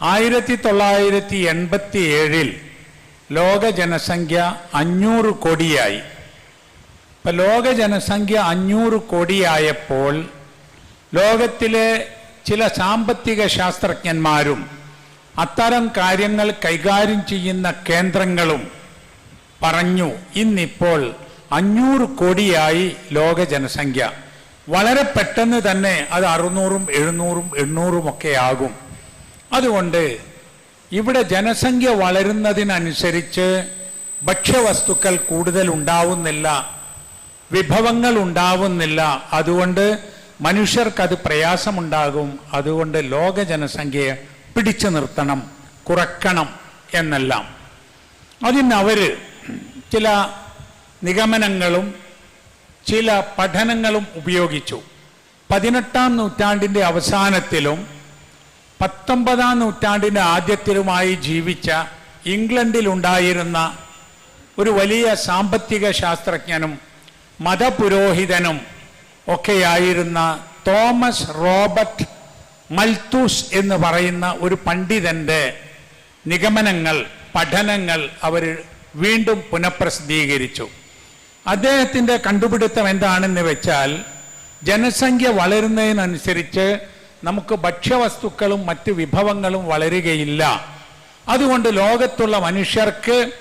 ആയിരത്തി തൊള്ളായിരത്തി എൺപത്തി ഏഴിൽ ലോക ജനസംഖ്യ അഞ്ഞൂറ് കോടിയായി. ഇപ്പം ലോക ജനസംഖ്യ അഞ്ഞൂറ് കോടിയായപ്പോൾ ലോകത്തിലെ ചില സാമ്പത്തിക ശാസ്ത്രജ്ഞന്മാരും അത്തരം കാര്യങ്ങൾ കൈകാര്യം ചെയ്യുന്ന കേന്ദ്രങ്ങളും പറഞ്ഞു ഇന്നിപ്പോൾ അഞ്ഞൂറ് കോടിയായി ലോക ജനസംഖ്യ വളരെ പെട്ടെന്ന് തന്നെ അത് അറുന്നൂറും എഴുന്നൂറും എണ്ണൂറും ഒക്കെ ആകും. അതുകൊണ്ട് ഇവിടെ ജനസംഖ്യ വളരുന്നതിനനുസരിച്ച് ഭക്ഷ്യവസ്തുക്കൾ കൂടുതൽ ഉണ്ടാവുന്നില്ല വിഭവങ്ങൾ ഉണ്ടാവുന്നില്ല. അതുകൊണ്ട് മനുഷ്യർക്കത് പ്രയാസമുണ്ടാകും. അതുകൊണ്ട് ലോക ജനസംഖ്യയെ പിടിച്ചു നിർത്തണം കുറക്കണം എന്നെല്ലാം. അതിന് അവർ ചില നിഗമനങ്ങളും ചില പഠനങ്ങളും ഉപയോഗിച്ചു. പതിനെട്ടാം നൂറ്റാണ്ടിന്റെ അവസാനത്തിലും പത്തൊമ്പതാം നൂറ്റാണ്ടിന്റെ ആദ്യത്തിലുമായി ജീവിച്ച ഇംഗ്ലണ്ടിലുണ്ടായിരുന്ന ഒരു വലിയ സാമ്പത്തിക ശാസ്ത്രജ്ഞനും മതപുരോഹിതനും ഒക്കെയായിരുന്ന തോമസ് റോബർട്ട് മൽത്തൂസ് എന്ന് പറയുന്ന ഒരു പണ്ഡിതന്റെ നിഗമനങ്ങൾ പഠനങ്ങൾ അവർ വീണ്ടും പുനഃപ്രസിദ്ധീകരിച്ചു. അദ്ദേഹത്തിന്റെ കണ്ടുപിടുത്തം എന്താണെന്ന് വെച്ചാൽ ജനസംഖ്യ വളരുന്നതിനനുസരിച്ച് നമുക്ക് ഭക്ഷ്യവസ്തുക്കളും മറ്റ് വിഭവങ്ങളും വളരുകയില്ല. അതുകൊണ്ട് ലോകത്തുള്ള മനുഷ്യർക്ക്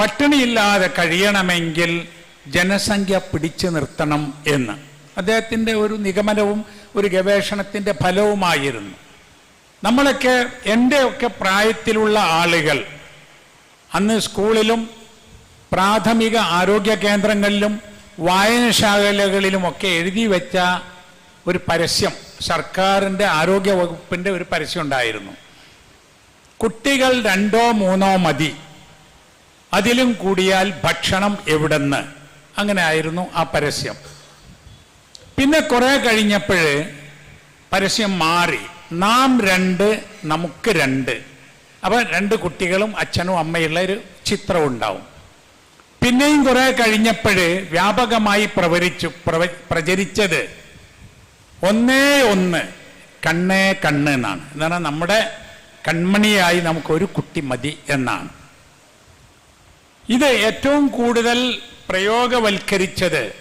പട്ടിണിയില്ലാതെ കഴിയണമെങ്കിൽ ജനസംഖ്യ പിടിച്ചു നിർത്തണം എന്ന്. അദ്ദേഹത്തിന്റെ ഒരു നിഗമനവും ഒരു ഗവേഷണത്തിന്റെ ഫലവുമായിരുന്നു. നമ്മളൊക്കെ എന്റെയൊക്കെ പ്രായത്തിലുള്ള ആളുകൾ അന്ന് സ്കൂളിലും പ്രാഥമിക ആരോഗ്യ കേന്ദ്രങ്ങളിലും വായനശാലകളിലുമൊക്കെ എഴുതി വെച്ച ഒരു പരസ്യം. സർക്കാരിന്റെ ആരോഗ്യ വകുപ്പിന്റെ ഒരു പരസ്യം ഉണ്ടായിരുന്നു. കുട്ടികൾ രണ്ടോ മൂന്നോ മതി. അതിലും കൂടിയാൽ ഭക്ഷണം എവിടെന്ന്. അങ്ങനെ ആയിരുന്നു ആ പരസ്യം. പിന്നെ കുറേ കഴിഞ്ഞപ്പോൾ പരസ്യം മാറി. നാം രണ്ട് നമുക്ക് രണ്ട്. അപ്പൊ രണ്ട് കുട്ടികളും അച്ഛനും അമ്മയുള്ള ഒരു ചിത്രം ഉണ്ടാവും. പിന്നെയും കുറേ കഴിഞ്ഞപ്പോൾ വ്യാപകമായി പ്രവരിച്ചു പ്രവ- പ്രചരിച്ചത് ഒന്നേ ഒന്ന് കണ്ണേ കണ്ണ് എന്നാണ്. എന്താണ് നമ്മുടെ കൺമണിയായി നമുക്കൊരു കുട്ടി മതി എന്നാണ്. ഇത് ഏറ്റവും കൂടുതൽ പ്രയോഗവൽക്കരിച്ചത്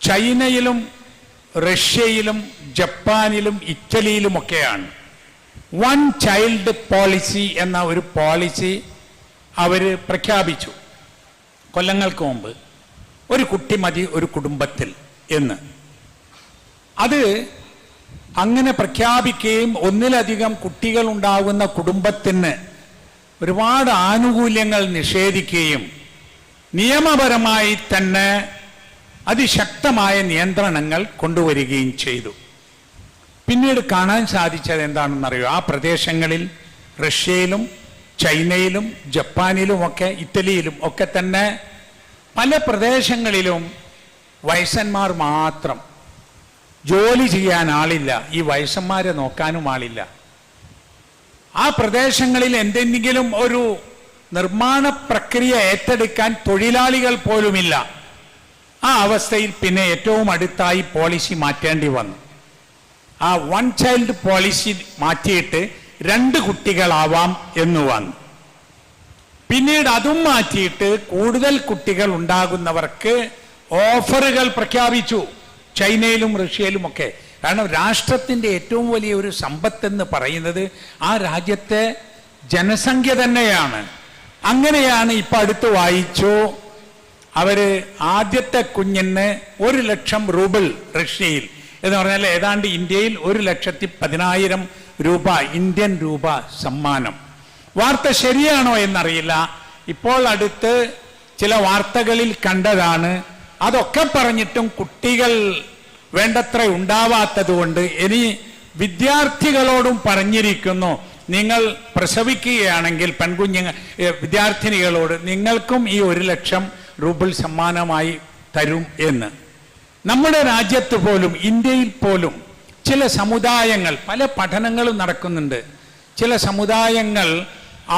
ചൈനയിലും റഷ്യയിലും ജപ്പാനിലും ഇറ്റലിയിലുമൊക്കെയാണ്. വൺ ചൈൽഡ് പോളിസി എന്ന ഒരു പോളിസി അവർ പ്രഖ്യാപിച്ചു. കൊല്ലങ്ങൾക്ക് മുമ്പ്. ഒരു കുട്ടി മതി ഒരു കുടുംബത്തിൽ എന്ന്. അത് അങ്ങനെ പ്രഖ്യാപിക്കുകയും ഒന്നിലധികം കുട്ടികൾ ഉണ്ടാകുന്ന കുടുംബത്തിന് ഒരുപാട് ആനുകൂല്യങ്ങൾ നിഷേധിക്കുകയും നിയമപരമായി തന്നെ അതിശക്തമായ നിയന്ത്രണങ്ങൾ കൊണ്ടുവരികയും ചെയ്തു. പിന്നീട് കാണാൻ സാധിച്ചത് എന്താണെന്നറിയോ? ആ പ്രദേശങ്ങളിൽ റഷ്യയിലും ചൈനയിലും ജപ്പാനിലും ഒക്കെ ഇറ്റലിയിലും ഒക്കെ തന്നെ പല പ്രദേശങ്ങളിലും വയസ്സന്മാർ മാത്രം ജോലി ചെയ്യാൻ ആളില്ല. ഈ വയസ്സന്മാരെ നോക്കാനും ആളില്ല. ആ പ്രദേശങ്ങളിൽ എന്തെങ്കിലും ഒരു നിർമ്മാണ പ്രക്രിയ ഏറ്റെടുക്കാൻ തൊഴിലാളികൾ പോലുമില്ല. ആ അവസ്ഥയിൽ പിന്നെ ഏറ്റവും അടുത്തായി പോളിസി മാറ്റേണ്ടി വന്നു. ആ വൺ ചൈൽഡ് പോളിസി മാറ്റിയിട്ട് രണ്ട് കുട്ടികളാവാം എന്ന് വന്നു. പിന്നീട് അതും മാറ്റിയിട്ട് കൂടുതൽ കുട്ടികൾ ഉണ്ടാകുന്നവർക്ക് ഓഫറുകൾ പ്രഖ്യാപിച്ചു. ചൈനയിലും റഷ്യയിലും ഒക്കെ കാരണം രാഷ്ട്രത്തിന്റെ ഏറ്റവും വലിയ ഒരു സമ്പത്തെന്ന് പറയുന്നത് ആ രാജ്യത്തെ ജനസംഖ്യ തന്നെയാണ്. അങ്ങനെയാണ് ഇപ്പം അടുത്ത് വായിച്ചു. അവർ ആദ്യത്തെ കുഞ്ഞിന് ഒരു ലക്ഷം റൂബിൾ റഷ്യയിൽ. എന്ന് പറഞ്ഞാൽ ഏതാണ്ട് ഇന്ത്യയിൽ ഒരു ലക്ഷത്തി പതിനായിരം രൂപ ഇന്ത്യൻ രൂപ സമ്മാനം. വാർത്ത ശരിയാണോ എന്നറിയില്ല. ഇപ്പോൾ അടുത്ത് ചില വാർത്തകളിൽ കണ്ടതാണ് അതൊക്കെ പറഞ്ഞിട്ടും കുട്ടികൾ വേണ്ടത്ര ഉണ്ടാവാത്തത് കൊണ്ട് ഇനി വിദ്യാർത്ഥികളോടും പറഞ്ഞിരിക്കുന്നു. നിങ്ങൾ പ്രസവിക്കുകയാണെങ്കിൽ പെൺകുഞ്ഞുങ്ങൾ വിദ്യാർത്ഥിനികളോട് നിങ്ങൾക്കും ഈ ഒരു ലക്ഷം റൂബിൾ സമ്മാനമായി തരും എന്ന്. നമ്മുടെ രാജ്യത്ത് പോലും ഇന്ത്യയിൽ പോലും ചില സമുദായങ്ങൾ പല പഠനങ്ങളും നടക്കുന്നുണ്ട്. ചില സമുദായങ്ങൾ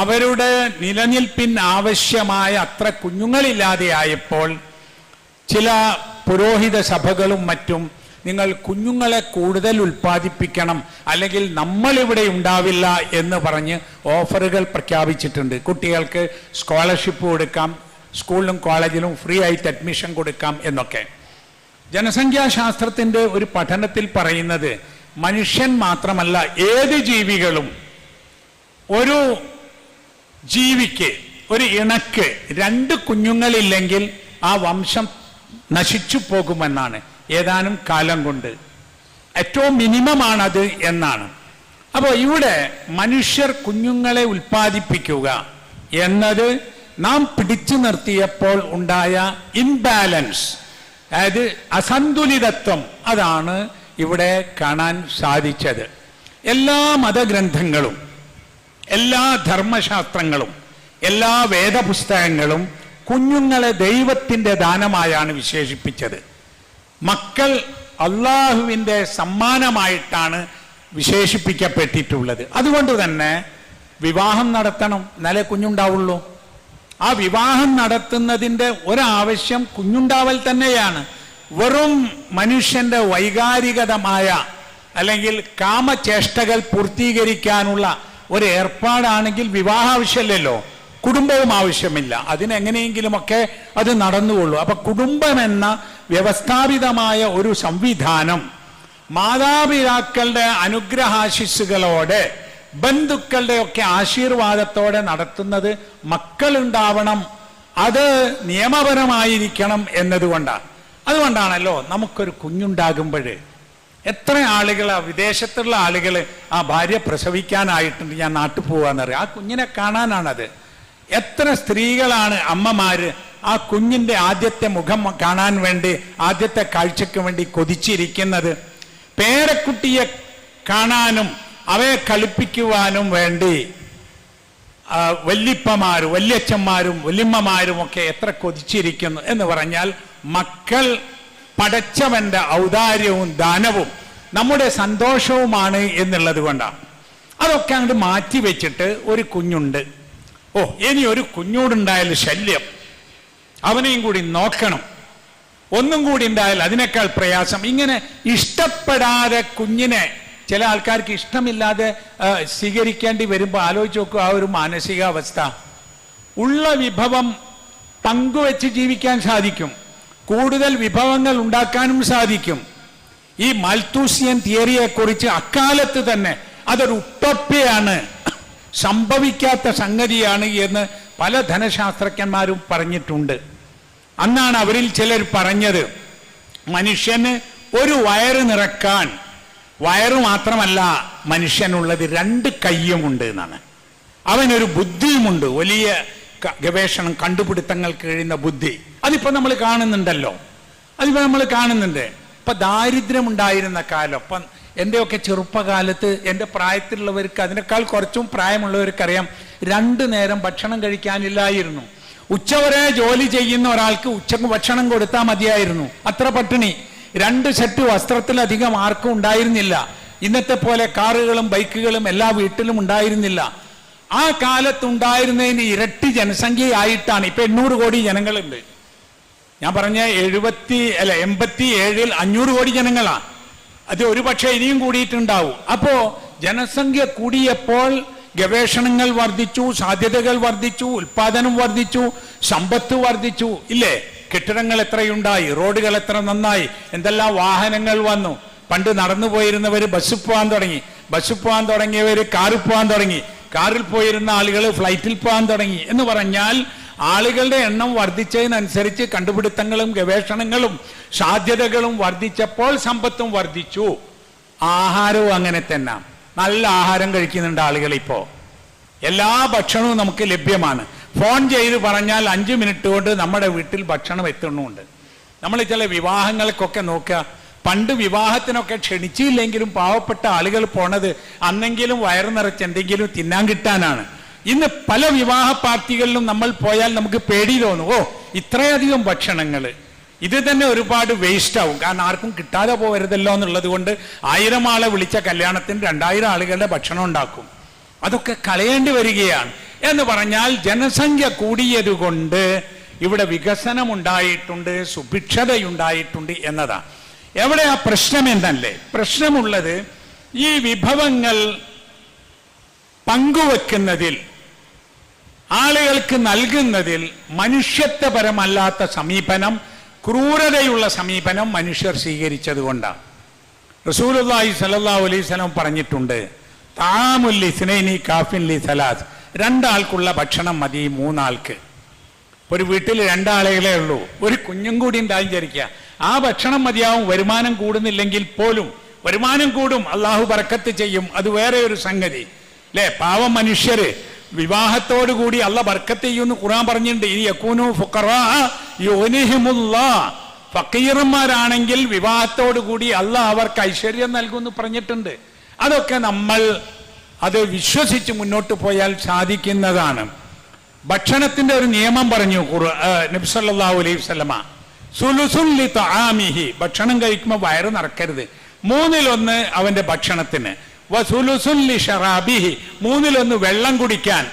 അവരുടെ നിലനിൽപ്പിന് ആവശ്യമായ അത്ര കുഞ്ഞുങ്ങളില്ലാതെ ആയപ്പോൾ ചില പുരോഹിത സഭകളും മറ്റും നിങ്ങൾ കുഞ്ഞുങ്ങളെ കൂടുതൽ ഉൽപ്പാദിപ്പിക്കണം അല്ലെങ്കിൽ നമ്മളിവിടെ ഉണ്ടാവില്ല എന്ന് പറഞ്ഞ് ഓഫറുകൾ പ്രഖ്യാപിച്ചിട്ടുണ്ട്. കുട്ടികൾക്ക് സ്കോളർഷിപ്പ് കൊടുക്കാം സ്കൂളിലും കോളേജിലും ഫ്രീ ആയിട്ട് അഡ്മിഷൻ കൊടുക്കാം എന്നൊക്കെ. ജനസംഖ്യാശാസ്ത്രത്തിന്റെ ഒരു പഠനത്തിൽ പറയുന്നത് മനുഷ്യൻ മാത്രമല്ല ഏത് ജീവികളും ഒരു ജീവിക്ക് ഒരു ഇണക്ക് രണ്ട് കുഞ്ഞുങ്ങളില്ലെങ്കിൽ ആ വംശം നശിച്ചു പോകുമെന്നാണ് ഏതാനും കാലം കൊണ്ട്. ഏറ്റവും മിനിമമാണ് അത് എന്നാണ്. അപ്പോൾ ഇവിടെ മനുഷ്യർ കുഞ്ഞുങ്ങളെ ഉൽപ്പാദിപ്പിക്കുക എന്നത് നാം പിടിച്ചു നിർത്തിയപ്പോൾ ഉണ്ടായ ഇൻബാലൻസ് അതായത് അസന്തുലിതത്വം അതാണ് ഇവിടെ കാണാൻ സാധിച്ചത്. എല്ലാ മതഗ്രന്ഥങ്ങളും എല്ലാ ധർമ്മശാസ്ത്രങ്ങളും എല്ലാ വേദപുസ്തകങ്ങളും കുഞ്ഞുങ്ങളെ ദൈവത്തിന്റെ ദാനമായാണ് വിശേഷിപ്പിച്ചത്. മക്കൾ അള്ളാഹുവിന്റെ സമ്മാനമായിട്ടാണ് വിശേഷിപ്പിക്കപ്പെട്ടിട്ടുള്ളത്. അതുകൊണ്ട് തന്നെ വിവാഹം നടത്തണം നല്ല കുഞ്ഞുണ്ടാവുള്ളൂ. ആ വിവാഹം നടത്തുന്നതിന്റെ ഒരാവശ്യം കുഞ്ഞുണ്ടാവൽ തന്നെയാണ്. വെറും മനുഷ്യന്റെ വൈകാരികതമായ അല്ലെങ്കിൽ കാമചേഷ്ടകൾ പൂർത്തീകരിക്കാനുള്ള ഒരു ഏർപ്പാടാണെങ്കിൽ വിവാഹ ആവശ്യമില്ലല്ലോ കുടുംബവും ആവശ്യമില്ല. അതിനെങ്ങനെയെങ്കിലുമൊക്കെ അത് നടന്നുകൊള്ളൂ. അപ്പൊ കുടുംബം എന്ന വ്യവസ്ഥാപിതമായ ഒരു സംവിധാനം മാതാപിതാക്കളുടെ അനുഗ്രഹാശിസ്സുകളോടെ ബന്ധുക്കളുടെ ഒക്കെ ആശീർവാദത്തോടെ നടത്തുന്നത് മക്കളുണ്ടാവണം. അത് നിയമപരമായിരിക്കണം എന്നതുകൊണ്ടാണ്. അതുകൊണ്ടാണല്ലോ നമുക്കൊരു കുഞ്ഞുണ്ടാകുമ്പോൾ എത്ര ആളുകൾ വിദേശത്തുള്ള ആളുകൾ ആ ഭാര്യ പ്രസവിക്കാനായിട്ടുണ്ട് ഞാൻ നാട്ടിൽ പോവാന്നറിയാം. ആ കുഞ്ഞിനെ കാണാനാണത്. എത്ര സ്ത്രീകളാണ് അമ്മമാര് ആ കുഞ്ഞിന്റെ ആദ്യത്തെ മുഖം കാണാൻ വേണ്ടി ആദ്യത്തെ കാഴ്ചക്ക് വേണ്ടി കൊതിച്ചിരിക്കുന്നത്? പേരക്കുട്ടിയെ കാണാനും അവയെ കളിപ്പിക്കുവാനും വേണ്ടി വല്യപ്പമാരും വല്യച്ഛന്മാരും വല്യമ്മമാരും ഒക്കെ എത്ര കൊതിച്ചിരിക്കുന്നു എന്ന് പറഞ്ഞാൽ മക്കൾ പടച്ചവന്റെ ഔദാര്യവും ദാനവും നമ്മുടെ സന്തോഷവുമാണ് എന്നുള്ളത് കൊണ്ടാണ്. അതൊക്കെ അങ്ങോട്ട് മാറ്റി വെച്ചിട്ട് ഒരു കുഞ്ഞുണ്ട്. ഓ ഇനി ഒരു കുഞ്ഞോടുണ്ടായാൽ ശല്യം. അവനെയും കൂടി നോക്കണം. ഒന്നും കൂടി ഉണ്ടായാൽ അതിനേക്കാൾ പ്രയാസം. ഇങ്ങനെ ഇഷ്ടപ്പെടാതെ കുഞ്ഞിനെ ചില ആൾക്കാർക്ക് ഇഷ്ടമില്ലാതെ സ്വീകരിക്കേണ്ടി വരുമ്പോൾ ആലോചിച്ച് നോക്കുക ആ ഒരു മാനസികാവസ്ഥ. ഉള്ള വിഭവം പങ്കുവെച്ച് ജീവിക്കാൻ സാധിക്കും. കൂടുതൽ വിഭവങ്ങൾ ഉണ്ടാക്കാനും സാധിക്കും. ഈ മൽത്തൂസിയൻ തിയറിയെക്കുറിച്ച് അക്കാലത്ത് തന്നെ അതൊരു ഉട്ടോപ്യയാണ് സംഭവിക്കാത്ത സംഗതിയാണ് എന്ന് പല ധനശാസ്ത്രജ്ഞന്മാരും പറഞ്ഞിട്ടുണ്ട്. അന്നാണ് അവരിൽ ചിലർ പറഞ്ഞത് മനുഷ്യന് ഒരു വയറ് നിറക്കാൻ വയറ് മാത്രമല്ല മനുഷ്യനുള്ളത് രണ്ട് കയ്യുമുണ്ട് എന്നാണ്. അവനൊരു ബുദ്ധിയുമുണ്ട് വലിയ ഗവേഷണം കണ്ടുപിടുത്തങ്ങൾ കഴിയുന്ന ബുദ്ധി. അതിപ്പോ നമ്മൾ കാണുന്നുണ്ടല്ലോ. അതിപ്പോ നമ്മൾ കാണുന്നുണ്ട്. ഇപ്പൊ ദാരിദ്ര്യം ഉണ്ടായിരുന്ന കാലം ഇപ്പൊ എന്റെയൊക്കെ ചെറുപ്പകാലത്ത് എന്റെ പ്രായത്തിലുള്ളവർക്ക് അതിനേക്കാൾ കുറച്ചും പ്രായമുള്ളവർക്കറിയാം. രണ്ടു നേരം ഭക്ഷണം കഴിക്കാനില്ലായിരുന്നു. ഉച്ചവരെ ജോലി ചെയ്യുന്ന ഒരാൾക്ക് ഉച്ചയ്ക്ക് ഭക്ഷണം കൊടുത്താൽ മതിയായിരുന്നു. അത്ര പട്ടിണി. രണ്ട് സെറ്റ് വസ്ത്രത്തിലധികം ആർക്കും ഉണ്ടായിരുന്നില്ല. ഇന്നത്തെ പോലെ കാറുകളും ബൈക്കുകളും എല്ലാ വീട്ടിലും ഉണ്ടായിരുന്നില്ല. ആ കാലത്തുണ്ടായിരുന്നതിന് ഇരട്ടി ജനസംഖ്യയായിട്ടാണ്. ഇപ്പൊ എണ്ണൂറ് കോടി ജനങ്ങളുണ്ട്. ഞാൻ പറഞ്ഞ എഴുപത്തി അല്ല എൺപത്തി ഏഴിൽ അഞ്ഞൂറ് കോടി ജനങ്ങളാ. അത് ഒരുപക്ഷെ ഇനിയും കൂടിയിട്ടുണ്ടാവും. അപ്പോ ജനസംഖ്യ കൂടിയപ്പോൾ ഗവേഷണങ്ങൾ വർദ്ധിച്ചു സാധ്യതകൾ വർദ്ധിച്ചു ഉൽപാദനം വർദ്ധിച്ചു സമ്പത്ത് വർദ്ധിച്ചു. ഇല്ലേ? കെട്ടിടങ്ങൾ എത്രയുണ്ടായി? റോഡുകൾ എത്ര നന്നായി? എന്തെല്ലാം വാഹനങ്ങൾ വന്നു? പണ്ട് നടന്നു പോയിരുന്നവർ ബസ് പോകാൻ തുടങ്ങി. ബസ് പോകാൻ തുടങ്ങിയവർ കാറിൽ പോകാൻ തുടങ്ങി. കാറിൽ പോയിരുന്ന ആളുകൾ ഫ്ലൈറ്റിൽ പോകാൻ തുടങ്ങി. എന്ന് പറഞ്ഞാൽ ആളുകളുടെ എണ്ണം വർദ്ധിച്ചതിനനുസരിച്ച് കണ്ടുപിടുത്തങ്ങളും ഗവേഷണങ്ങളും സാധ്യതകളും വർദ്ധിച്ചപ്പോൾ സമ്പത്തും വർദ്ധിച്ചു. ആഹാരവും അങ്ങനെ തന്നെ. നല്ല ആഹാരം കഴിക്കുന്നുണ്ട് ആളുകൾ ഇപ്പോ എല്ലാ ഭക്ഷണവും നമുക്ക് ലഭ്യമാണ്. ഫോൺ ചെയ്ത് പറഞ്ഞാൽ അഞ്ച് മിനിറ്റ് കൊണ്ട് നമ്മുടെ വീട്ടിൽ ഭക്ഷണം എത്തണമുണ്ട് നമ്മൾ ചില വിവാഹങ്ങൾക്കൊക്കെ നോക്കുക. പണ്ട് വിവാഹത്തിനൊക്കെ ക്ഷണിച്ചില്ലെങ്കിലും പാവപ്പെട്ട ആളുകൾ പോണത് അന്നെങ്കിലും വയറു നിറച്ച് എന്തെങ്കിലും തിന്നാൻ കിട്ടാനാണ്. ഇന്ന് പല വിവാഹ പാർട്ടികളിലും നമ്മൾ പോയാൽ നമുക്ക് പേടി തോന്നും. ഓ ഇത്രയധികം ഭക്ഷണങ്ങൾ ഇത് തന്നെ ഒരുപാട് വേസ്റ്റ് ആവും. കാരണം ആർക്കും കിട്ടാതെ പോകരുതല്ലോ എന്നുള്ളത് കൊണ്ട് ആയിരം ആളെ വിളിച്ച കല്യാണത്തിന് രണ്ടായിരം ആളുകളുടെ ഭക്ഷണം ഉണ്ടാക്കും. അതൊക്കെ കളയേണ്ടി വരികയാണ്. എന്ന് പറഞ്ഞാൽ ജനസംഖ്യ കൂടിയത് കൊണ്ട് ഇവിടെ വികസനം ഉണ്ടായിട്ടുണ്ട് സുഭിക്ഷതയുണ്ടായിട്ടുണ്ട് എന്നതാണ്. ആ പ്രശ്നം എന്നല്ലേ? പ്രശ്നമുള്ളത് ഈ വിഭവങ്ങൾ പങ്കുവെക്കുന്നതിൽ ആളുകൾക്ക് നൽകുന്നതിൽ മനുഷ്യത്വപരമല്ലാത്ത സമീപനം ക്രൂരതയുള്ള സമീപനം മനുഷ്യർ സ്വീകരിച്ചത് കൊണ്ടാണ്. റസൂലുള്ളാഹി സല്ലല്ലാഹു അലൈഹി വസല്ലം പറഞ്ഞിട്ടുണ്ട് താമുൽ ഇസ്നൈനി കാഫിൻ ലി സലാസ്. രണ്ടാൾക്കുള്ള ഭക്ഷണം മതി മൂന്നാൾക്ക്. ഒരു വീട്ടിൽ രണ്ടാളുകളെ ഉള്ളൂ. ഒരു കുഞ്ഞും കൂടി ഉണ്ടായി വിചാരിക്കുക. ആ ഭക്ഷണം മതിയാവും വരുമാനം കൂടുന്നില്ലെങ്കിൽ പോലും. വരുമാനം കൂടും അള്ളാഹു പറക്കത്ത് ചെയ്യും. അത് വേറെ ഒരു സംഗതി. അല്ലേ പാവം മനുഷ്യര് വിവാഹത്തോടു കൂടി അല്ല ബർക്കത്ത് ചെയ്യുമെന്ന് ഖുറാൻ പറഞ്ഞിട്ടുണ്ട്. ഫക്കീറന്മാരാണെങ്കിൽ വിവാഹത്തോടു കൂടി അല്ല അവർക്ക് ഐശ്വര്യം നൽകുമെന്ന് പറഞ്ഞിട്ടുണ്ട്. അതൊക്കെ നമ്മൾ അത് വിശ്വസിച്ച് മുന്നോട്ട് പോയാൽ സാധിക്കുന്നതാണ്. ഭക്ഷണത്തിന്റെ ഒരു നിയമം പറഞ്ഞു ഖുർ- നബി സല്ലല്ലാഹു അലൈഹി ഭക്ഷണം കഴിക്കുമ്പോൾ വയറ് നിറക്കരുത്. മൂന്നിലൊന്ന് അവന്റെ ഭക്ഷണത്തിന്. മൂന്നിലൊന്ന് വെള്ളം കുടിക്കാൻ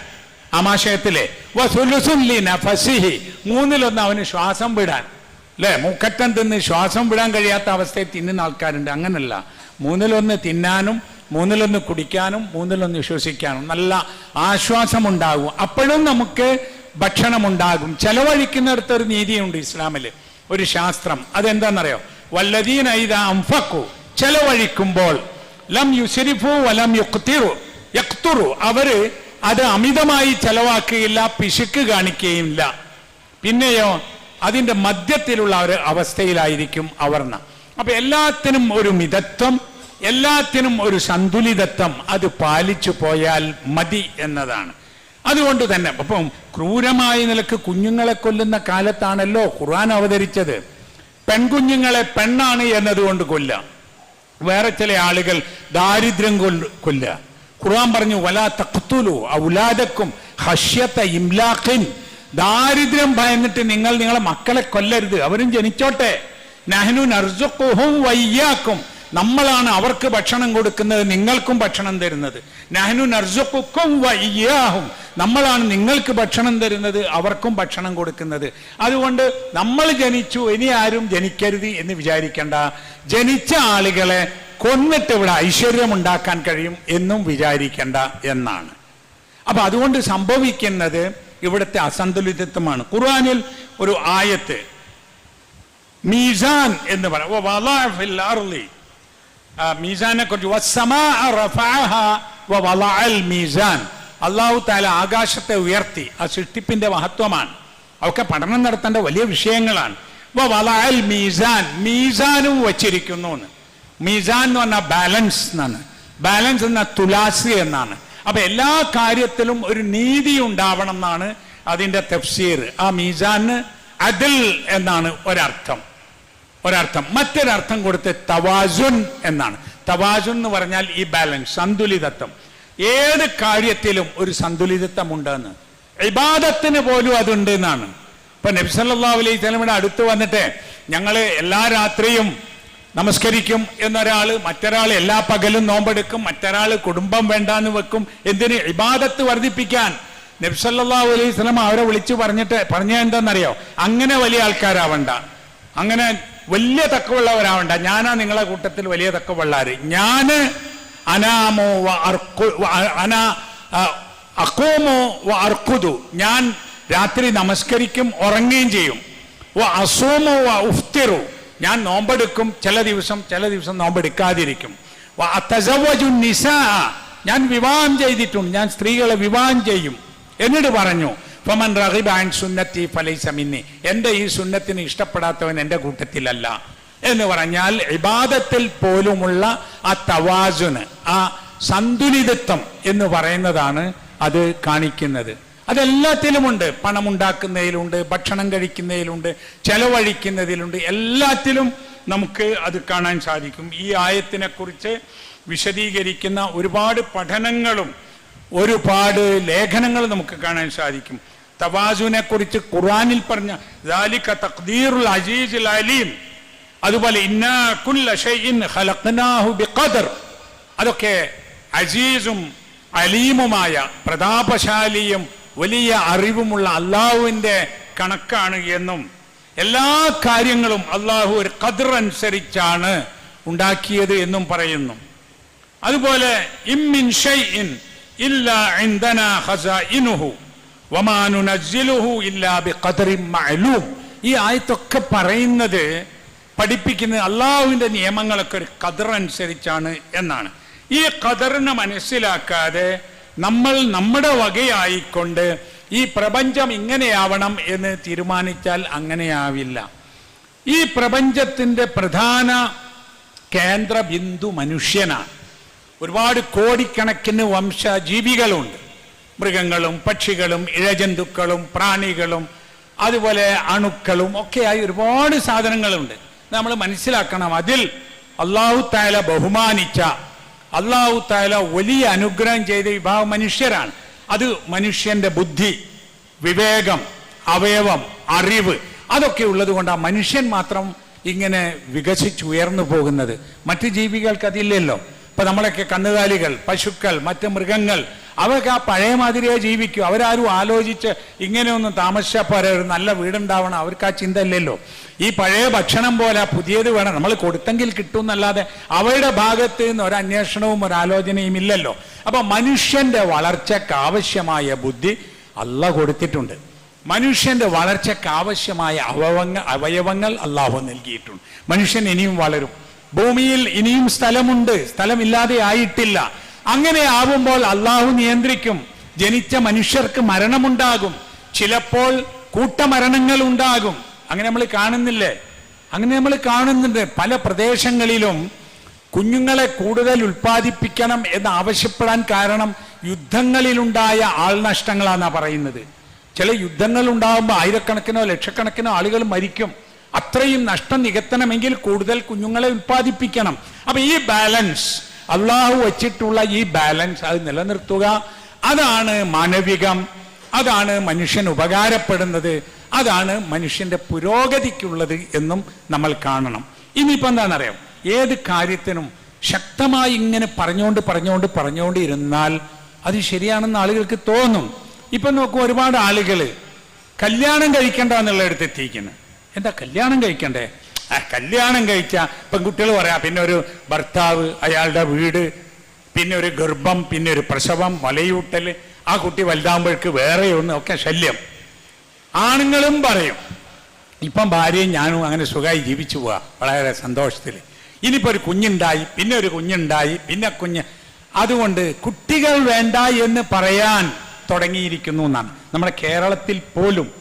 ആമാശയത്തിലെ വസുലുസുലി നഫസിഹി. മൂന്നിലൊന്ന് അവന് ശ്വാസം വിടാൻ. അല്ലേ മൂക്കറ്റം തിന്ന് ശ്വാസം വിടാൻ കഴിയാത്ത അവസ്ഥയിൽ തിന്നുന്ന ആൾക്കാരുണ്ട്. അങ്ങനല്ല. മൂന്നിലൊന്ന് തിന്നാനും മൂന്നിലൊന്ന് കുടിക്കാനും മൂന്നിലൊന്ന് ശ്വസിക്കാനും നല്ല ആശ്വാസം ഉണ്ടാകും അപ്പോഴും നമുക്ക് ഭക്ഷണമുണ്ടാകും. ചെലവഴിക്കുന്നിടത്ത് ഒരു നീതിയുണ്ട് ഇസ്ലാമിൽ ഒരു ശാസ്ത്രം. അതെന്താണെന്നറിയോ വല്ലദീന ഇത അംഫക്കു. ചെലവഴിക്കുമ്പോൾ ലം യുസരിഫു വലം യുക്തിറു. യക്തുറു. അവർ അത് അമിതമായി ചെലവാക്കുകയില്ല പിശുക്ക് കാണിക്കുകയില്ല. പിന്നെയോ അതിന്റെ മധ്യത്തിലുള്ള ഒരു അവസ്ഥയിലായിരിക്കും അവർണ. അപ്പൊ എല്ലാത്തിനും ഒരു മിതത്വം എല്ലാത്തിനും ഒരു സന്തുലിതത്വം. അത് പാലിച്ചു പോയാൽ മതി എന്നതാണ്. അതുകൊണ്ട് തന്നെ അപ്പം ക്രൂരമായ നിലയ്ക്ക് കുഞ്ഞുങ്ങളെ കൊല്ലുന്ന കാലത്താണല്ലോ ഖുർആൻ അവതരിച്ചത്. പെൺകുഞ്ഞുങ്ങളെ പെണ്ണാണ് എന്നതുകൊണ്ട് കൊല്ലാം വേറെ ചില ആളുകൾ ദാരിദ്ര്യം കൊല്ല ഖുർആൻ പറഞ്ഞു വലാ തഖ്തുലു ഔലാദക്കും ഹഷ്യത ഇംലാഖിൻ. ദാരിദ്ര്യം ഭയന്നിട്ട് നിങ്ങൾ നിങ്ങളെ മക്കളെ കൊല്ലരുത്. അവരും ജനിച്ചോട്ടെ. നഹ്നു നർസുഖുഹും വയ്യാക്കും. നമ്മളാണ് അവർക്ക് ഭക്ഷണം കൊടുക്കുന്നത് നിങ്ങൾക്കും ഭക്ഷണം തരുന്നത്. നഹ്നു നർസുഖുക്കും വയ്യാഹും നമ്മളാണ് നിങ്ങൾക്ക് ഭക്ഷണം തരുന്നത് അവർക്കും ഭക്ഷണം കൊടുക്കുന്നത്. അതുകൊണ്ട് നമ്മൾ ജനിച്ചു ഇനി ആരും ജനിക്കരുത് എന്ന് വിചാരിക്കേണ്ട. ജനിച്ച ആളുകളെ കൊന്നിട്ട് ഇവിടെ ഐശ്വര്യം ഉണ്ടാക്കാൻ കഴിയും എന്നും വിചാരിക്കേണ്ട എന്നാണ്. അപ്പൊ അതുകൊണ്ട് സംഭവിക്കുന്നത് ഇവിടുത്തെ അസന്തുലിതത്വമാണ്. ഖുർആാനിൽ ഒരു ആയത്ത് മീസാൻ എന്ന് പറയാം. മീസാനെ കുറിച്ച് മീസാൻ. അള്ളാഹു താല ആകാശത്തെ ഉയർത്തി ആ സൃഷ്ടിപ്പിന്റെ മഹത്വമാണ്. അതൊക്കെ പഠനം നടത്തേണ്ട വലിയ വിഷയങ്ങളാണ്. മീസാൻ മീസാനും വച്ചിരിക്കുന്നു മീസാൻ എന്ന് പറഞ്ഞാൽ ബാലൻസ് എന്നാണ്. ബാലൻസ് എന്ന തുലാസി എന്നാണ്. അപ്പൊ എല്ലാ കാര്യത്തിലും ഒരു നീതി ഉണ്ടാവണം എന്നാണ് അതിന്റെ തഫ്സീർ. ആ മീസാന് അതിൽ എന്നാണ് ഒരർത്ഥം. ഒരർത്ഥം. മറ്റൊരർത്ഥം കൊടുത്ത് തവാസുൻ എന്നാണ്. തവാസുൻ എന്ന് പറഞ്ഞാൽ ഈ ബാലൻസ് സന്തുലിതത്വം. ഏത് കാര്യത്തിലും ഒരു സന്തുലിതത്വം ഉണ്ടെന്ന് ഇബാദത്തിന് പോലും അതുണ്ട് എന്നാണ്. ഇപ്പൊ നബ്സല്ലാ അലൈഹി സ്വലമിയുടെ അടുത്ത് വന്നിട്ട് ഞങ്ങൾ എല്ലാ രാത്രിയും നമസ്കരിക്കും എന്നൊരാൾ മറ്റൊരാൾ എല്ലാ പകലും നോമ്പെടുക്കും മറ്റൊരാൾ കുടുംബം വേണ്ടാന്ന് വെക്കും. എന്തിന്? ഇബാദത്ത് വർദ്ധിപ്പിക്കാൻ. നബ്സല്ലാ അലൈഹി സ്വലം അവരെ വിളിച്ചു പറഞ്ഞിട്ട് പറഞ്ഞ എന്താണെന്നറിയോ അങ്ങനെ വലിയ ആൾക്കാരാവണ്ട. അങ്ങനെ വലിയ തക്കവുള്ളവരാവണ്ട. ഞാനാ നിങ്ങളെ കൂട്ടത്തിൽ വലിയ തക്കവുള്ളാര്. ഞാൻ അനാമോ അനാ അക്കോമോ അർക്കുതു ഞാൻ രാത്രി നമസ്കരിക്കും ഉറങ്ങുകയും ചെയ്യും. ഓ അസോമോ ഉഫ്തിറു. ഞാൻ നോമ്പെടുക്കും ചില ദിവസം ചില ദിവസം നോമ്പെടുക്കാതിരിക്കും. നിസാ. ഞാൻ വിവാഹം ചെയ്തിട്ടുണ്ട്. ഞാൻ സ്ത്രീകളെ വിവാഹം ചെയ്യും. എന്നിട്ട് പറഞ്ഞു ഫമൻ റഹിബാൻ സുന്നത്തി മിന്നി എന്റെ ഈ സുന്നത്തിന് ഇഷ്ടപ്പെടാത്തവൻ എന്റെ കൂട്ടത്തിലല്ല. എന്ന് പറഞ്ഞാൽ ഇബാദത്തിൽ പോലുമുള്ള ആ തവാസുന് ആ സന്തുലിതത്വം എന്ന് പറയുന്നതാണ് അത് കാണിക്കുന്നത്. അതെല്ലാത്തിലുമുണ്ട്. പണം ഉണ്ടാക്കുന്നതിലുണ്ട് ഭക്ഷണം കഴിക്കുന്നതിലുണ്ട് ചെലവഴിക്കുന്നതിലുണ്ട്. എല്ലാത്തിലും നമുക്ക് അത് കാണാൻ സാധിക്കും. ഈ ആയത്തിനെ കുറിച്ച് വിശദീകരിക്കുന്ന ഒരുപാട് പഠനങ്ങളും ഒരുപാട് ലേഖനങ്ങൾ നമുക്ക് കാണാൻ സാധിക്കും. തവാസുവിനെ കുറിച്ച് ഖുറാനിൽ പറഞ്ഞ ദാലിക തഖ്ദീറുൽ അസീസുൽ അലീം. അതുപോലെ ഇന്നാ കുല്ല അതൊക്കെ അജീസും അലീമുമായ പ്രതാപശാലിയും വലിയ അറിവുമുള്ള അള്ളാഹുവിന്റെ കണക്കാണ് എന്നും എല്ലാ കാര്യങ്ങളും അള്ളാഹു ഒരു കതിർ അനുസരിച്ചാണ് ഉണ്ടാക്കിയത് എന്നും പറയുന്നു. അതുപോലെ ഇമ്മിൻ ഷൈഇൻ ഇല്ല ഇന്ധന ഈ ആയത്തൊക്കെ പറയുന്നത് പഠിപ്പിക്കുന്നത് അള്ളാഹുവിന്റെ നിയമങ്ങളൊക്കെ ഒരു കതർ അനുസരിച്ചാണ് എന്നാണ്. ഈ ഖദറിനെ മനസ്സിലാക്കാതെ നമ്മൾ നമ്മുടെ വകയായിക്കൊണ്ട് ഈ പ്രപഞ്ചം ഇങ്ങനെയാവണം എന്ന് തീരുമാനിച്ചാൽ അങ്ങനെയാവില്ല. ഈ പ്രപഞ്ചത്തിന്റെ പ്രധാന കേന്ദ്ര ബിന്ദു മനുഷ്യനാണ്. ഒരുപാട് കോടിക്കണക്കിന് വംശജീവികളുണ്ട്. മൃഗങ്ങളും പക്ഷികളും ഇഴജന്തുക്കളും പ്രാണികളും അതുപോലെ അണുക്കളും ഒക്കെയായി ഒരുപാട് സാധനങ്ങളുണ്ട്. നമ്മൾ മനസ്സിലാക്കണം അതിൽ അള്ളാഹു താല ബഹുമാനിച്ച അള്ളാഹു താല വലിയ അനുഗ്രഹം ചെയ്ത വിഭാഗം മനുഷ്യരാണ്. അത് മനുഷ്യന്റെ ബുദ്ധി വിവേകം അവയവം അറിവ് അതൊക്കെ ഉള്ളത് കൊണ്ട് ആ മനുഷ്യൻ മാത്രം ഇങ്ങനെ വികസിച്ചുയർന്നു പോകുന്നത്. മറ്റു ജീവികൾക്ക് അതില്ലല്ലോ. ഇപ്പൊ നമ്മളൊക്കെ കന്നുകാലികൾ പശുക്കൾ മറ്റു മൃഗങ്ങൾ അവർക്ക് ആ പഴയ മാതിരിയെ ജീവിക്കും. അവരാരും ആലോചിച്ച് ഇങ്ങനെയൊന്നും താമസിച്ചാൽ ഒരു നല്ല വീടുണ്ടാവണം. അവർക്ക് ആ ചിന്ത ഇല്ലല്ലോ. ഈ പഴയ ഭക്ഷണം പോലെ പുതിയത് വേണം. നമ്മൾ കൊടുത്തെങ്കിൽ കിട്ടും എന്നല്ലാതെ അവരുടെ ഭാഗത്ത് നിന്ന് ഒരു അന്വേഷണവും ഒരു ആലോചനയും ഇല്ലല്ലോ. അപ്പൊ മനുഷ്യന്റെ വളർച്ചയ്ക്ക് ആവശ്യമായ ബുദ്ധി അല്ല കൊടുത്തിട്ടുണ്ട്. മനുഷ്യന്റെ വളർച്ചയ്ക്ക് ആവശ്യമായ അവയവങ്ങൾ അവയവങ്ങൾ അള്ളാഹു നൽകിയിട്ടുണ്ട്. മനുഷ്യൻ ഇനിയും വളരും. ഭൂമിയിൽ ഇനിയും സ്ഥലമുണ്ട്. സ്ഥലമില്ലാതെ ആയിട്ടില്ല. അങ്ങനെ ആവുമ്പോൾ അള്ളാഹു നിയന്ത്രിക്കും. ജനിച്ച മനുഷ്യർക്ക് മരണമുണ്ടാകും. ചിലപ്പോൾ കൂട്ടമരണങ്ങൾ ഉണ്ടാകും അങ്ങനെ നമ്മൾ കാണുന്നില്ലേ? അങ്ങനെ നമ്മൾ കാണുന്നുണ്ട്. പല പ്രദേശങ്ങളിലും കുഞ്ഞുങ്ങളെ കൂടുതൽ ഉൽപ്പാദിപ്പിക്കണം എന്ന് ആവശ്യപ്പെടാൻ കാരണം യുദ്ധങ്ങളിലുണ്ടായ ആൾനഷ്ടങ്ങളാണ് പറയുന്നത്. ചില യുദ്ധങ്ങൾ ഉണ്ടാകുമ്പോൾ ആയിരക്കണക്കിനോ ലക്ഷക്കണക്കിനോ ആളുകൾ മരിക്കും. അത്രയും നഷ്ടം നികത്തണമെങ്കിൽ കൂടുതൽ കുഞ്ഞുങ്ങളെ ഉൽപ്പാദിപ്പിക്കണം. അപ്പൊ ഈ ബാലൻസ് അള്ളാഹു വച്ചിട്ടുള്ള ഈ ബാലൻസ് അത് നിലനിർത്തുക. അതാണ് മാനവികം. അതാണ് മനുഷ്യൻ ഉപകാരപ്പെടുന്നത്. അതാണ് മനുഷ്യന്റെ പുരോഗതിക്കുള്ളത് എന്നും നമ്മൾ കാണണം. ഇനിയിപ്പോ എന്താണെന്നറിയാം ഏത് കാര്യത്തിനും ശക്തമായി ഇങ്ങനെ പറഞ്ഞുകൊണ്ട് പറഞ്ഞുകൊണ്ട് പറഞ്ഞുകൊണ്ട് ഇരുന്നാൽ അത് ശരിയാണെന്ന് ആളുകൾക്ക് തോന്നും. ഇപ്പൊ നോക്കൂ ഒരുപാട് ആളുകൾ കല്യാണം കഴിക്കണ്ട എന്നുള്ള അടുത്ത് എത്തിയിരിക്കുന്നത് എന്താ കല്യാണം കഴിക്കണ്ടേ? കല്യാണം കഴിച്ച പെൺകുട്ടികൾ പറയാ പിന്നെ ഒരു ഭർത്താവ് അയാളുടെ വീട് പിന്നെ ഒരു ഗർഭം പിന്നെ ഒരു പ്രസവം മലയൂട്ടൽ ആ കുട്ടി വലുതാകുമ്പോഴേക്ക് വേറെ ഒന്ന് ഒക്കെ ശല്യം. ആണുങ്ങളും പറയും ഇപ്പം ഭാര്യയും ഞാനും അങ്ങനെ സുഖമായി ജീവിച്ചു പോവാ വളരെ സന്തോഷത്തിൽ. ഇനിയിപ്പോൾ ഒരു കുഞ്ഞുണ്ടായി പിന്നെ ഒരു കുഞ്ഞുണ്ടായി പിന്നെ കുഞ്ഞ്. അതുകൊണ്ട് കുട്ടികൾ വേണ്ട എന്ന് പറയാൻ തുടങ്ങിയിരിക്കുന്നു എന്നാണ്. നമ്മുടെ കേരളത്തിൽ പോലും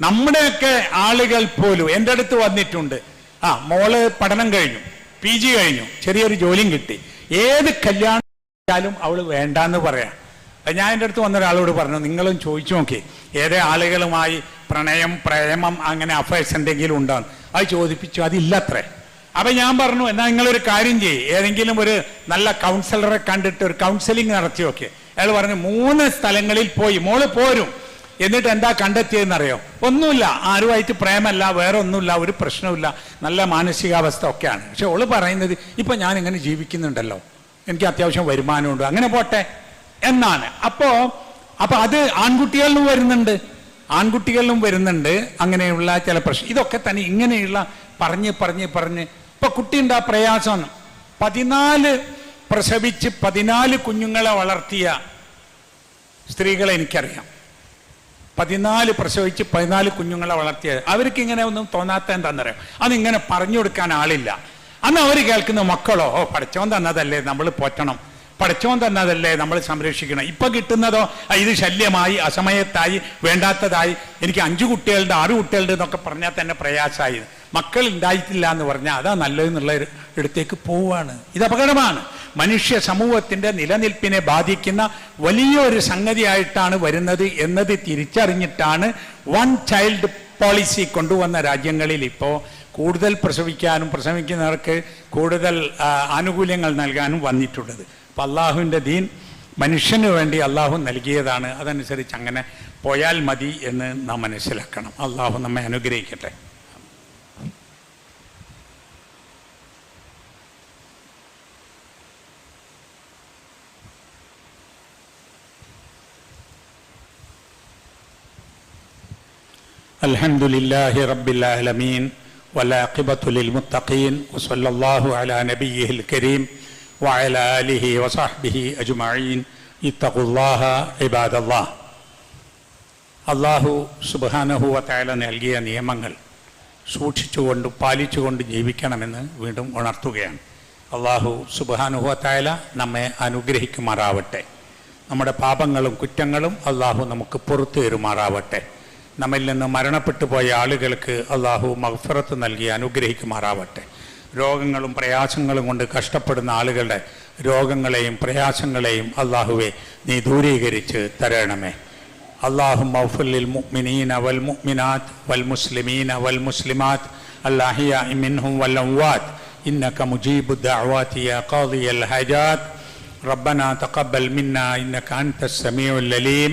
നമ്മുടെയൊക്കെ ആളുകൾ പോലും എന്റെ അടുത്ത് വന്നിട്ടുണ്ട് ആ മോൾ പഠനം കഴിഞ്ഞു പി ജി കഴിഞ്ഞു ചെറിയൊരു ജോലിയും കിട്ടി. ഏത് കല്യാണം വെച്ചാലും അവൾ വേണ്ടാന്ന് പറയാം. ഞാൻ എന്റെ അടുത്ത് വന്ന ഒരാളോട് പറഞ്ഞു നിങ്ങളും ചോദിച്ചു നോക്കി ഏതേ ആളുകളുമായി പ്രണയം പ്രേമം അങ്ങനെ അഫയേഴ്സ് എന്തെങ്കിലും ഉണ്ടോന്ന് അത് ചോദിപ്പിച്ചു അതില്ലത്രേ. അപ്പൊ ഞാൻ പറഞ്ഞു എന്നാൽ നിങ്ങളൊരു കാര്യം ചെയ്യ് ഏതെങ്കിലും ഒരു നല്ല കൗൺസിലറെ കണ്ടിട്ട് ഒരു കൗൺസിലിംഗ് നടത്തി നോക്കി. അയാൾ പറഞ്ഞു മൂന്ന് സ്ഥലങ്ങളിൽ പോയി മോൾ പോരും. എന്നിട്ട് എന്താ കണ്ടെത്തിയതെന്നറിയോ? ഒന്നുമില്ല. ആരുമായിട്ട് പ്രേമല്ല വേറെ ഒന്നുമില്ല ഒരു പ്രശ്നമില്ല നല്ല മാനസികാവസ്ഥ ഒക്കെയാണ്. പക്ഷെ ഓൾ പറയുന്നത് ഇപ്പൊ ഞാൻ ഇങ്ങനെ ജീവിക്കുന്നുണ്ടല്ലോ. എനിക്ക് അത്യാവശ്യം വരുമാനമുണ്ട്. അങ്ങനെ പോട്ടെ. എന്നാണ്. അപ്പോ അപ്പൊ അത് ആൺകുട്ടികളിലും വരുന്നുണ്ട്. ആൺകുട്ടികളിലും വരുന്നുണ്ട്. അങ്ങനെയുള്ള ചില പ്രശ്നം. ഇതൊക്കെ തന്നെ ഇങ്ങനെയുള്ള പറഞ്ഞ് പറഞ്ഞ് പറഞ്ഞ്. ഇപ്പൊ കുട്ടിയുണ്ട് ആ പ്രയാസം? പതിനാല് പ്രസവിച്ച് പതിനാല് കുഞ്ഞുങ്ങളെ വളർത്തിയ സ്ത്രീകളെ എനിക്കറിയാം. പതിനാല് പ്രസവിച്ച് പതിനാല് കുഞ്ഞുങ്ങളെ വളർത്തിയത്. അവർക്ക് ഇങ്ങനെ ഒന്നും തോന്നാത്ത എന്താണെന്നറിയാം അതിങ്ങനെ പറഞ്ഞു കൊടുക്കാൻ ആളില്ല. അന്ന് അവർ കേൾക്കുന്ന മക്കളോ ഓ പഠിച്ചോൻ തന്നതല്ലേ നമ്മൾ പോറ്റണം. പഠിച്ചോൻ തന്നതല്ലേ നമ്മൾ സംരക്ഷിക്കണം. ഇപ്പൊ കിട്ടുന്നതോ ഇത് ശല്യമായി അസമയത്തായി വേണ്ടാത്തതായി. എനിക്ക് അഞ്ചു കുട്ടികളുടെ ആറ് കുട്ടികളുടെ എന്നൊക്കെ പറഞ്ഞാൽ തന്നെ പ്രയാസമായി. മക്കൾ ഉണ്ടായിട്ടില്ല എന്ന് പറഞ്ഞാൽ അതാ നല്ലതെന്നുള്ള ഇടത്തേക്ക് പോവാണ്. ഇത് അപകടമാണ്. മനുഷ്യ സമൂഹത്തിന്റെ നിലനിൽപ്പിനെ ബാധിക്കുന്ന വലിയൊരു സംഗതിയായിട്ടാണ് വരുന്നത് എന്നത് തിരിച്ചറിഞ്ഞിട്ടാണ് വൺ ചൈൽഡ് പോളിസി കൊണ്ടുവന്ന രാജ്യങ്ങളിൽ ഇപ്പോൾ കൂടുതൽ പ്രസവിക്കാനും പ്രസവിക്കുന്നവർക്ക് കൂടുതൽ ആനുകൂല്യങ്ങൾ നൽകാനും വന്നിട്ടുള്ളത്. അപ്പം അള്ളാഹുവിന്റെ ദീൻ മനുഷ്യന് വേണ്ടി അള്ളാഹു നൽകിയതാണ്. അതനുസരിച്ച് അങ്ങനെ പോയാൽ മതി എന്ന് നാം മനസ്സിലാക്കണം. അള്ളാഹു നമ്മെ അനുഗ്രഹിക്കട്ടെ. الحمد لله رب العالمين والعاقبة للمتقين وصلى الله على نبيه الكريم وعلى آله وصحبه أجمعين اتقوا الله عباد الله അള്ളാഹു സുബാനഹുവത്തായ നൽകിയ നിയമങ്ങൾ സൂക്ഷിച്ചുകൊണ്ട് പാലിച്ചുകൊണ്ട് ജീവിക്കണമെന്ന് വീണ്ടും ഉണർത്തുകയാണ് അള്ളാഹു സുബാനുഹത്തായ നമ്മെ അനുഗ്രഹിക്കുമാറാവട്ടെ നമ്മുടെ പാപങ്ങളും കുറ്റങ്ങളും അള്ളാഹു നമുക്ക് പുറത്തു തരുമാറാവട്ടെ നമ്മിൽ നിന്ന് മരണപ്പെട്ടു പോയ ആളുകൾക്ക് അള്ളാഹു മഹഫറത്ത് നൽകി അനുഗ്രഹിക്കുമാറാവട്ടെ രോഗങ്ങളും പ്രയാസങ്ങളും കൊണ്ട് കഷ്ടപ്പെടുന്ന ആളുകളുടെ രോഗങ്ങളെയും പ്രയാസങ്ങളെയും അള്ളാഹുവെ നീ ദൂരീകരിച്ച് തരണമേ اللهم اغفر للمؤمنين والمؤمنات والمسلمين والمسلمات الأحياء منهم والأموات إنك مجيب الدعوات يا قاضي الحاجات ربنا تقبل منا إنك أنت السميع العليم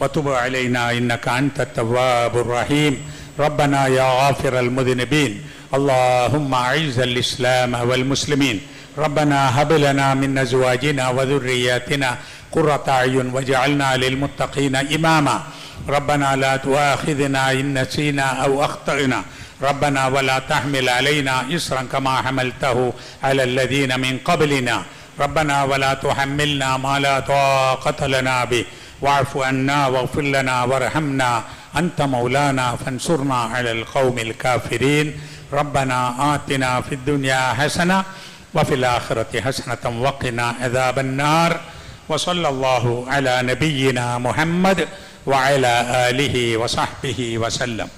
وتب علينا إنك أنت التواب الرحيم. ربنا يا غافر المذنبين. اللهم أعز الإسلام والمسلمين. ربنا هب لنا من أزواجنا وذرياتنا قرة أعين واجعلنا للمتقين إماما. ربنا لا تؤاخذنا إن نسينا أو أخطأنا. ربنا ولا تحمل علينا إصرا كما حملته على الذين من قبلنا. ربنا ولا تحملنا ما لا طاقة لنا به. واعف عنا واغفر لنا وارحمنا أنت مولانا فانصرنا على القوم الكافرين. ربنا آتنا في الدنيا حسنة وفي الآخرة حسنة وقنا عذاب النار. وصلى الله على نبينا محمد وعلى آله وصحبه وسلم.